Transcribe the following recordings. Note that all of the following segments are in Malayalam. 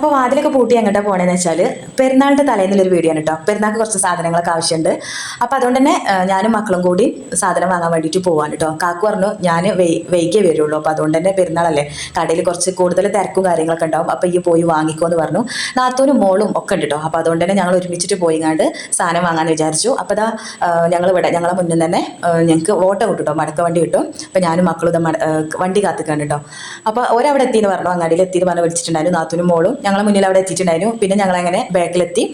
അപ്പോൾ വാതിലൊക്കെ പൂട്ടി എങ്ങോട്ടാ പോകണമെന്ന് വെച്ചാൽ പെരുന്നാളിന്റെ തലേന്നിലൊരു വീഡിയോ ആണ് കേട്ടോ പെരുന്നാൾക്ക് കുറച്ച് സാധനങ്ങളൊക്കെ ആവശ്യമുണ്ട് അപ്പോൾ അതുകൊണ്ട് തന്നെ ഞാനും മക്കളും കൂടി സാധനം വാങ്ങാൻ വേണ്ടിയിട്ട് പോവാണ് കേട്ടോ കാക്കു പറഞ്ഞു ഞാൻ വൈകിയേ വരുള്ളൂ. അപ്പോൾ അതുകൊണ്ട് തന്നെ പെരുന്നാളല്ലേ കടയിൽ കുറച്ച് കൂടുതൽ തിരക്കും കാര്യങ്ങളൊക്കെ ഉണ്ടാവും. അപ്പോൾ ഈ പോയി വാങ്ങിക്കോ എന്ന് പറഞ്ഞു. നാത്തൂനും മോളും ഒക്കെ ഉണ്ട് കേട്ടോ അപ്പോൾ അതുകൊണ്ട് തന്നെ ഞങ്ങൾ ഒരുമിച്ചിട്ട് പോയിങ്ങാണ്ട് സാധനം വാങ്ങാൻ വിചാരിച്ചു. അപ്പോൾ ഞങ്ങൾ ഇവിടെ ഞങ്ങളെ മുന്നിൽ തന്നെ ഞങ്ങൾക്ക് ഓട്ടോ കിട്ടും മടക്ക വണ്ടി കിട്ടും. അപ്പോൾ ഞാനും മക്കളും വണ്ടി കാത്തുക്കാണ് കേട്ടോ അപ്പോൾ ഒരവിടെ എത്തിയെന്ന് പറഞ്ഞു. അങ്ങാടിയിൽ എത്തിയെന്ന് പറഞ്ഞ് വിളിച്ചിട്ടുണ്ടായിരുന്നു നാത്തൂനും മോളും. ഞങ്ങളെ മുന്നിൽ അവിടെ എത്തിയിട്ടുണ്ടായിരുന്നു. പിന്നെ ഞങ്ങൾ അങ്ങനെ ബാക്കിലെത്തി.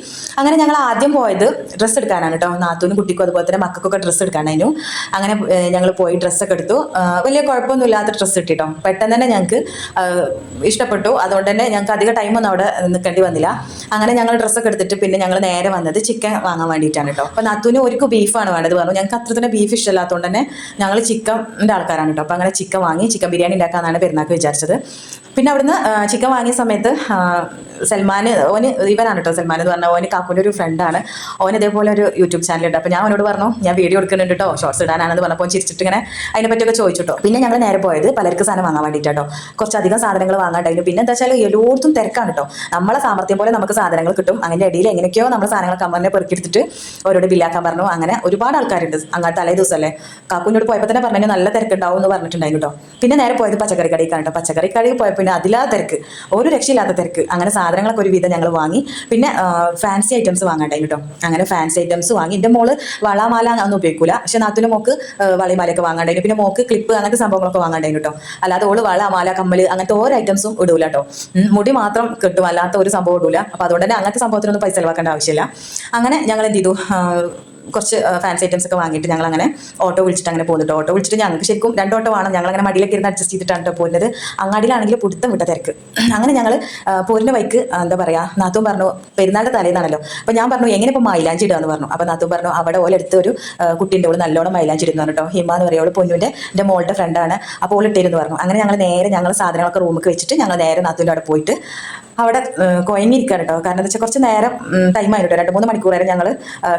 അങ്ങനെ ഞങ്ങൾ ആദ്യം പോയത് ഡ്രസ്സ് എടുക്കാനാണ് കേട്ടോ. നാത്തൂനും കുട്ടിക്കും അതുപോലെ തന്നെ മക്കൾക്കൊക്കെ ഡ്രസ്സ് എടുക്കാനായിരുന്നു. അങ്ങനെ ഞങ്ങൾ പോയി ഡ്രസ്സൊക്കെ എടുത്തു. വലിയ കുഴപ്പമൊന്നും ഇല്ലാത്ത ഡ്രസ്സ് കിട്ടിട്ടോ. പെട്ടെന്ന് തന്നെ ഞങ്ങൾക്ക് ഇഷ്ടപ്പെട്ടു. അതുകൊണ്ട് തന്നെ ഞങ്ങൾക്ക് അധികം ടൈമൊന്നും അവിടെ നിൽക്കേണ്ടി വന്നില്ല. അങ്ങനെ ഞങ്ങൾ ഡ്രസ്സൊക്കെ എടുത്തിട്ട് പിന്നെ ഞങ്ങൾ നേരെ വന്നത് ചിക്കൻ വാങ്ങാൻ വേണ്ടിയിട്ടാണ് കേട്ടോ. അപ്പോൾ നാത്തൂന് ഒരു ബീഫാണ് വേണ്ടത് പറഞ്ഞു. ഞങ്ങൾക്ക് അത്ര തന്നെ ബീഫ് ഇഷ്ടമില്ലാത്തതുകൊണ്ട് തന്നെ ഞങ്ങൾ ചിക്കന്റെ ആൾക്കാരാണ് കേട്ടോ. അപ്പോൾ അങ്ങനെ ചിക്കൻ വാങ്ങി ചിക്കൻ ബിരിയാണി ഉണ്ടാക്കാമെന്നാണ് പെരുന്നാൾക്ക് വിചാരിച്ചത്. പിന്നെ അവിടുന്ന് ചിക്കൻ വാങ്ങിയ സമയത്ത് സൽമാൻ ഓന് ഇവനാണ് കേട്ടോ സൽമാൻ എന്ന് പറഞ്ഞാൽ ഓന് കാക്കുന്റെ ഒരു ഫ്രണ്ടാണ് ഓൻ ഇതേപോലെ ഒരു യൂട്യൂബ് ചാനലുണ്ട് അപ്പോൾ ഞാൻ അവനോട് പറഞ്ഞു ഞാൻ വീഡിയോ എടുക്കുന്നുണ്ട് കേട്ടോ ഷോർട്സ് ഇടാനാണെന്ന് പറഞ്ഞപ്പോൾ ചിരിച്ചിട്ട് ഇങ്ങനെ അതിനെ പറ്റിയൊക്കെ ചോദിച്ചു കേട്ടോ പിന്നെ ഞങ്ങൾ നേരെ പോയത് പലർക്ക് സാധനം വാങ്ങാൻ വേണ്ടിയിട്ടോ കുറച്ചധികം സാധനങ്ങൾ വാങ്ങാണ്ടായിരുന്നു പിന്നെ എന്താ വെച്ചാൽ എല്ലായിടത്തും തിരക്കാണ് കേട്ടോ നമ്മളെ സാമർത്ഥ്യം പോലെ നമുക്ക് സാധനങ്ങൾ കിട്ടും. അങ്ങനെ ഇടയിൽ എങ്ങനെയൊക്കെയോ നമ്മുടെ സാധനങ്ങൾ കമ്മറിനെ പെറുക്കിയെടുത്തിട്ട് അവരോട് ബില്ലാക്കാൻ പറഞ്ഞു. അങ്ങനെ ഒരുപാട് ആൾക്കാരുണ്ട്. അങ്ങനെ തലേ ദിവസമല്ലേ കാക്കുവിനോട് പോയപ്പോൾ തന്നെ പറഞ്ഞു നല്ല തിരക്കുണ്ടാവും എന്ന് പറഞ്ഞിട്ടുണ്ടായിരുന്നു കേട്ടോ പിന്നെ നേരെ പോയത് പച്ചക്കറി കടയിൽ കേട്ടോ പച്ചക്കറി കടയിൽ പോയപ്പോൾ പിന്നെ അതിലാ തിരക്ക്. ഒരു രക്ഷയില്ലാത്ത തിരക്ക്. അങ്ങനെ സാധനങ്ങളൊക്കെ ഒരു വിധം ഞങ്ങൾ വാങ്ങി. പിന്നെ ഫാൻസി ഐറ്റംസ് വാങ്ങട്ടെ കേട്ടോ അങ്ങനെ ഫാൻസി ഐറ്റംസ് വാങ്ങി. എന്റെ മോൾ വളമാല ഒന്നും ഉപയോഗിക്കൂല. പക്ഷെ നാത്തിന്റെ മോക്ക് വളമാലയൊക്കെ വാങ്ങാണ്ടായിരുന്നു പിന്നെ മോക്ക് ക്ലിപ്പ് അങ്ങനത്തെ സംഭവങ്ങളൊക്കെ വാങ്ങാണ്ടായിരുന്നു കേട്ടോ അല്ലാതെ ഓൾ വള മാല കമ്മൽ അങ്ങനത്തെ ഓരോ ഐറ്റംസും ഇടൂല കേട്ടോ മുടി മാത്രം കിട്ടും. അല്ലാത്ത ഒരു സംഭവം ഇടൂല. അപ്പോൾ അതുകൊണ്ട് തന്നെ അങ്ങനത്തെ സംഭവത്തിനൊന്നും പൈസ ചിലവാക്കേണ്ട ആവശ്യമില്ല. അങ്ങനെ ഞങ്ങൾ എന്ത് ചെയ്തു കുറച്ച് ഫാൻസി ഐറ്റംസ് ഒക്കെ വാങ്ങിയിട്ട് ഞങ്ങൾ അങ്ങനെ ഓട്ടോ വിളിച്ചിട്ട് അങ്ങനെ പോകുന്നുണ്ട് ഓട്ടോ വിളിച്ചിട്ട് ഞങ്ങൾക്ക് ശരിക്കും രണ്ട് ഓട്ടോ വേണം. ഞങ്ങൾ അങ്ങനെ മടിയിലേക്ക് ഇരുന്ന് അഡ്ജസ്റ്റ് ചെയ്തിട്ടാണ് കേട്ടോ പോകുന്നത് അങ്ങാടിയിലാണെങ്കിൽ പുടുത്തം വിട്ട തിരക്ക്. അങ്ങനെ ഞങ്ങൾ പോരിന്റെ ബൈക്ക് എന്താ പറയുക നാത്തും പറഞ്ഞു പെരുന്നാളുടെ തലേന്നാണല്ലോ. അപ്പോൾ ഞാൻ പറഞ്ഞു എങ്ങനെ ഇപ്പോൾ മൈലാഞ്ചി ഇടുകയെന്ന് പറഞ്ഞു. അപ്പോൾ നാത്തും പറഞ്ഞു അവിടെ ഓലെടുത്ത് ഒരു കുട്ടീന്റെ ഓൾ നല്ലോണം മൈലാഞ്ചി ഇടുന്നു. കേട്ടോ ഹിമ എന്ന് പറയുക ഓൾ പൊന്നുവിന്റെ എന്റെ മോളുടെ ഫ്രണ്ടാണ് അപ്പോൾ ഓൾ ഇട്ടിരുന്നു പറഞ്ഞു. അങ്ങനെ ഞങ്ങൾ നേരെ ഞങ്ങൾ സാധനങ്ങളൊക്കെ റൂമിൽ വെച്ചിട്ട് ഞങ്ങൾ നേരെ നാത്തൂന്റെ അവിടെ പോയിട്ട് അവിടെ കുഴങ്ങിയിരിക്കുകയാണ് കേട്ടോ കാരണം എന്താ വെച്ചാൽ കുറച്ച് നേരം ടൈം ആയിരുന്നു രണ്ട് മൂന്ന് മണിക്കൂർ നേരം ഞങ്ങൾ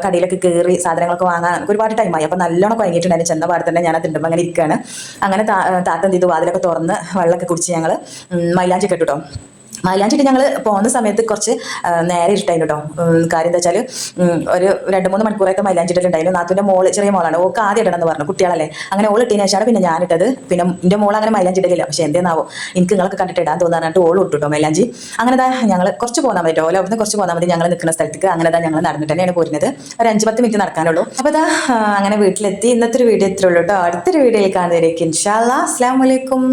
കടയിലൊക്കെ കയറി സാധനങ്ങളൊക്കെ വാങ്ങാൻ ഒരുപാട് ടൈമായി അപ്പോൾ നല്ലോണം കുഴങ്ങിയിട്ടുണ്ടായിരുന്നു ചെന്ന പാടെ തന്നെ ഞാൻ ഉണ്ടുമ്പോൾ അങ്ങനെ ഇരിക്കുകയാണ് അങ്ങനെ താത്ത ചെയ്തു? വാതിലൊക്കെ തുറന്ന് വെള്ളമൊക്കെ കുടിച്ച് ഞങ്ങൾ മൈലാഞ്ചി കെട്ടുട്ടോ മൈലാഞ്ചിട്ട് ഞങ്ങൾ പോകുന്ന സമയത്ത് കുറച്ച് നേരെ ഇട്ടായിരുന്നു കേട്ടോ. കാര്യം എന്താ വെച്ചാൽ ഒരു രണ്ട് മൂന്ന് മണിക്കൂറൊക്കെ മൈലാഞ്ചിട്ടിട്ടുണ്ടായിരുന്നു നാത്തിന്റെ മോൾ ചെറിയ മോളാണ്. ഓക്ക് ആദ്യം ഇടണം എന്ന് പറഞ്ഞു കുട്ടികളല്ലേ. അങ്ങനെ ഓൾ ഇട്ടതിന് ശേഷമാണ് പിന്നെ ഞാനിട്ടത്. പിന്നെ എന്റെ മോൾ അങ്ങനെ മൈലാഞ്ചിട്ടില്ല പക്ഷേ എന്തേന്നാവോ എനിക്ക് നിങ്ങൾക്ക് കണ്ടിട്ട് ഇടാൻ തോന്നാനായിട്ട് ഓൾ ഇട്ടു കേട്ടോ മൈലാഞ്ചി. അങ്ങനെ ദാ ഞങ്ങൾ കുറച്ച് പോകാൻ മതി ഓല അവിടുന്ന് കുറച്ച് പോകാൻ മതി ഞങ്ങൾ നിൽക്കുന്ന സ്ഥലത്തേക്ക്. അങ്ങനെ ദാ ഞങ്ങൾ നടന്നിട്ട് തന്നെയാണ് പോരുന്നത്. ഒരു അഞ്ച് പത്ത് മിനിറ്റ് നടക്കാനുള്ളൂ. അപ്പോൾ ദാ അങ്ങനെ വീട്ടിലെത്തി. ഇന്നത്തെ ഒരു വീഡിയോ ഇത്രയുള്ളൂ കേട്ടോ. അടുത്തൊരു വീഡിയോയിൽ കാണുന്നതിലേക്ക് ഇൻഷാല്ലാ അസ്സാം വലൈക്കും